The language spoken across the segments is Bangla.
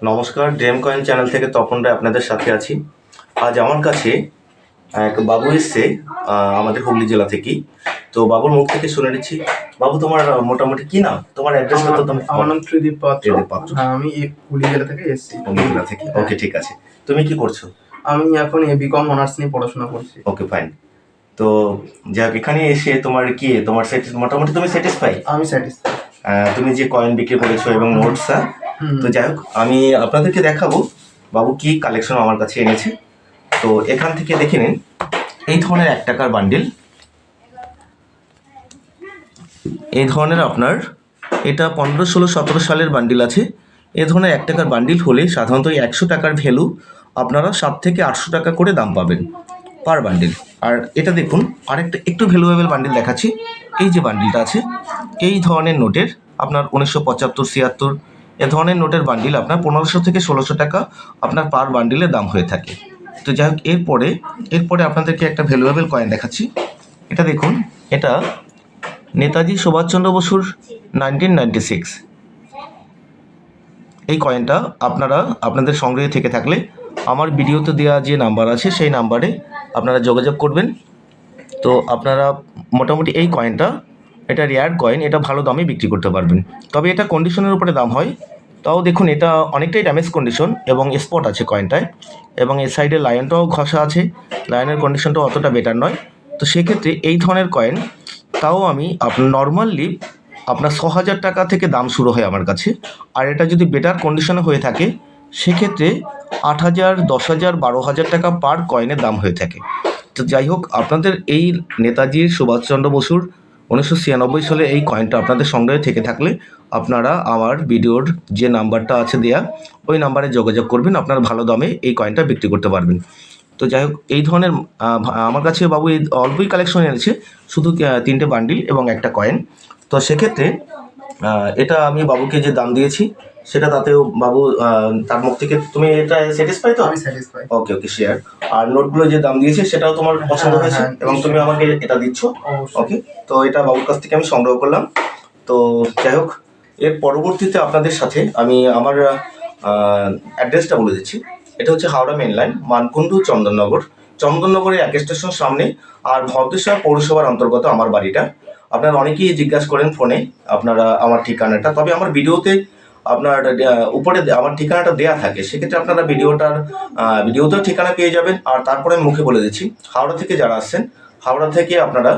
নমস্কার ড্রেম কয়েন চ্যানেল থেকে তপন রায় আপনাদের সাথে আছি। আজ আমার কাছে এক বাবু এসছে আমাদের হুগলি জেলা থেকেই তো বাবুর মুখ থেকে শুনে নিচ্ছি। বাবু তোমার মোটামুটি কি নাম? তোমার অ্যাড্রেসটা তো তুমি আমার নাম ত্রিদীপ পাত্র। পাত্র। হ্যাঁ, আমি হুগলি জেলা থেকে এসেছি। হুগলি জেলা থেকে। ওকে ঠিক আছে। তুমি কি করছ? আমি এখন এ বিকম অনার্স নিয়ে পড়াশোনা করছি। ওকে ফাইন তো যাক এখানে এসে তোমার কি তোমার মোটামুটি তুমি স্যাটিসফাই আমি স্যাটিসফাই তুমি যে কয়েন বিক্রি করেছ এবং নোটস তো যাই হোক আমি আপনাদেরকে দেখাবো বাবু কি কালেকশন আমার কাছে এনেছে। তো এখান থেকে দেখে নিন এই ধরনের এক টাকার বান্ডিল এই ধরনের আপনার এটা পনেরো ষোলো সতেরো সালের বান্ডিল আছে। এ ধরনের এক টাকার বান্ডিল হলে সাধারণত একশো টাকার ভ্যালু আপনারা সাত থেকে আটশো টাকা করে দাম পাবেন পার বান্ডিল আর এটা দেখুন আরেকটা একটু ভ্যালুয়েবল বান্ডিল দেখাচ্ছি। এই যে বান্ডিলটা আছে এই ধরনের নোটের আপনার উনিশশো পঁচাত্তর ছিয়াত্তর এ ধরনের নোটের বান্ডিল আপনার পনেরোশো থেকে ষোলোশো টাকা আপনার পার বান্ডিলের দাম হয়ে থাকে। তো যাই হোক, এরপরে এরপরে আপনাদেরকে একটা ভ্যালুয়েবল কয়েন দেখাচ্ছি। এটা দেখুন, এটা নেতাজি সুভাষচন্দ্র বসুর নাইনটিন নাইনটি সিক্স এই কয়েনটা আপনারা, আপনাদের সংগ্রহে থেকে থাকলে আমার ভিডিওতে দেওয়া যে নাম্বার আছে, সেই নাম্বারে আপনারা যোগাযোগ করবেন। তো আপনারা মোটামুটি এই কয়েনটা এটা রেয়ার কয়েন এটা ভালো দামে বিক্রি করতে পারবেন। তবে এটা কন্ডিশনের উপরে দাম হয় তাও দেখুন, এটা অনেকটাই ড্যামেজ কন্ডিশন এবং স্পট আছে কয়েনটায় এবং এর সাইডে লায়নটাও ঘষা আছে। লায়নের কন্ডিশনটাও অতটা বেটার নয়। তো সেক্ষেত্রে এই ধরনের কয়েন তাও আমি আপনার নর্মালি আপনার ছ হাজার টাকা থেকে দাম শুরু হয় আমার কাছে। আর এটা যদি বেটার কন্ডিশনে হয়ে থাকে, সেক্ষেত্রে আট হাজার, দশ হাজার, বারো হাজার টাকা পার কয়েনের দাম হয়ে থাকে। তো যাই হোক, আপনাদের এই নেতাজির সুভাষচন্দ্র বসুর উনিশশো ছিয়ানব্বই সালে এই কয়েনটা আপনাদের সংগ্রহে থেকে থাকলে আপনারা আমার ভিডিওর যে নাম্বারটা আছে দেয়া ওই নাম্বারে যোগাযোগ করবেন আপনারা ভালো দামে এই কয়েনটা বিক্রি করতে পারবেন। তো যাই হোক এই ধরনের আমার কাছে বাবু এই অল্পই কালেকশন এনেছে শুধু তিনটে বান্ডিল এবং একটা কয়েন তো সেক্ষেত্রে এটা আমি বাবুকে যে দাম দিয়েছি সেটা তাতেও বাবু তার মুখ থেকে তুমি এটা স্যাটিসফাই তো? আমি স্যাটিসফাই ওকে ওকে শেয়ার আর নোটগুলো যে দাম দিয়েছে সেটাও তোমার পছন্দ হ্যাঁ, হয়েছে হ্যাঁ, এবং তুমি আমাকে এটা দিচ্ছ। ওকে তো এটা বাবুর কাছ থেকে আমি সংগ্রহ করলাম। তো যাই হোক এর পরবর্তীতে আপনাদের সাথে আমি আমার অ্যাড্রেসটা বলে দিচ্ছি। এটা হচ্ছে হাওড়া মেন লাইন মানকুণ্ডু, চন্দননগর। চন্দননগরের এক স্টেশন সামনে আর ভদ্রেশ্বর পৌরসভার অন্তর্গত আমার বাড়িটা। আপনারা অনেকেই জিজ্ঞাসা করেন ফোনে আপনারা আমার ঠিকানাটা। তবে আমার ভিডিওতে আপনার উপরে আমার ঠিকানাটা দেয়া থাকে। সেক্ষেত্রে আপনারা ভিডিওটার ভিডিওতেও ঠিকানা পেয়ে যাবেন। আর তারপরে মুখে বলে দিচ্ছি, হাওড়া থেকে যারা আসছেন, হাওড়া থেকে আপনারা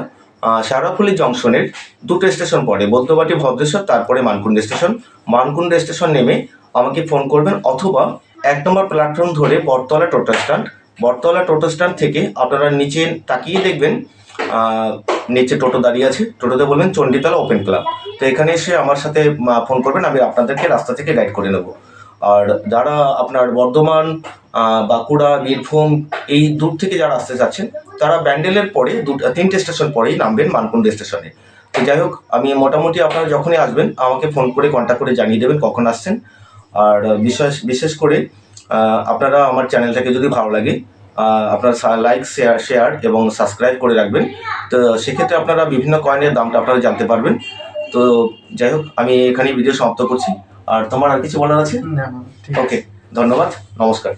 শেওড়াফুলি জংশনের দুটো স্টেশন পড়ে বৈদ্যবাটি ভদ্রেশ্বর, তারপরে মানকুণ্ড স্টেশন। মানকুণ্ড স্টেশন নেমে আমাকে ফোন করবেন অথবা এক নম্বর প্ল্যাটফর্ম ধরে বটতলা টোটো স্ট্যান্ড। বটতলা টোটো স্ট্যান্ড থেকে আপনারা নিচে তাকিয়ে দেখবেন নিচে টোটো দাঁড়িয়ে আছে। টোটোতে বলবেন, চণ্ডীতলা ওপেন ক্লাব তো এখানে এসে আমার সাথে ফোন করবেন, আমি আপনাদেরকে রাস্তা থেকে গাইড করে নেব। আর যারা আপনার বর্ধমান বাঁকুড়া, বীরভূম এই দূর থেকে যারা আসতে চাচ্ছেন, তারা ব্যান্ডেলের পরে তিনটে স্টেশন পরেই নামবেন মানকুণ্ড স্টেশনে। তো যাই হোক, আমি মোটামুটি আপনারা যখনই আসবেন, আমাকে ফোন করে কন্ট্যাক্ট করে জানিয়ে দেবেন কখন আসছেন। আর বিশেষ বিশেষ করে আপনারা আমার চ্যানেলটাকে যদি ভালো লাগে আপনারা লাইক শেয়ার শেয়ার এবং সাবস্ক্রাইব করে রাখবেন। তো সেক্ষেত্রে আপনারা বিভিন্ন কয়েনের দামটা আপনারা জানতে পারবেন। তো যাই হোক, আমি এখানেই ভিডিও সমাপ্ত করছি। আর তোমার আর কিছু বলার আছে? ওকে ধন্যবাদ নমস্কার।